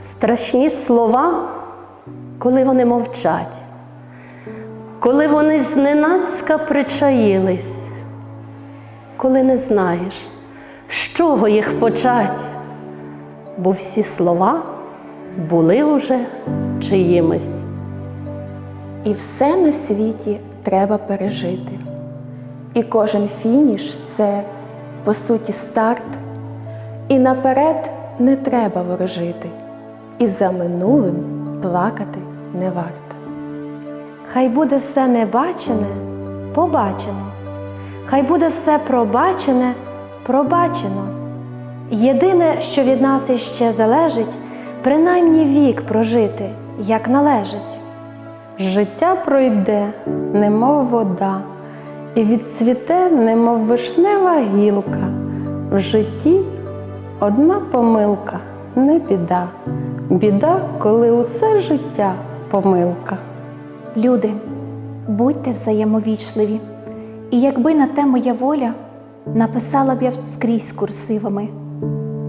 Страшні слова, коли вони мовчать, коли вони зненацька причаїлись, коли не знаєш, з чого їх почать, бо всі слова були уже чиїмись. І все на світі треба пережити. І кожен фініш це, по суті, старт. І наперед не треба ворожити. І за минулим плакати не варто. Хай буде все небачене, побачено. Хай буде все пробачене, пробачено. Єдине, що від нас іще залежить, принаймні вік прожити, як належить. Життя пройде, немов вода, і відцвіте, немов вишнева гілка. В житті одна помилка не біда. Біда, коли усе життя помилка. Люди, будьте взаємовічливі, і якби на те моя воля, написала б я скрізь курсивами.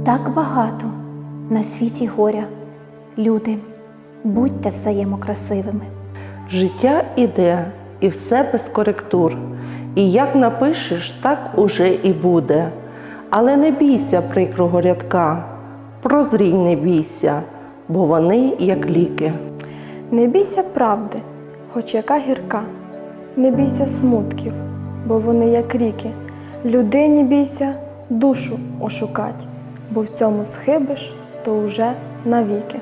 Так багато на світі горя. Люди, будьте взаємокрасивими. Життя іде, і все без коректур. І як напишеш, так уже і буде. Але не бійся прикрого рядка, прозрій не бійся, бо вони як ліки. Не бійся правди, хоч яка гірка, не бійся смутків, бо вони як ріки. Людині бійся душу ошукать, бо в цьому схибиш, то уже навіки.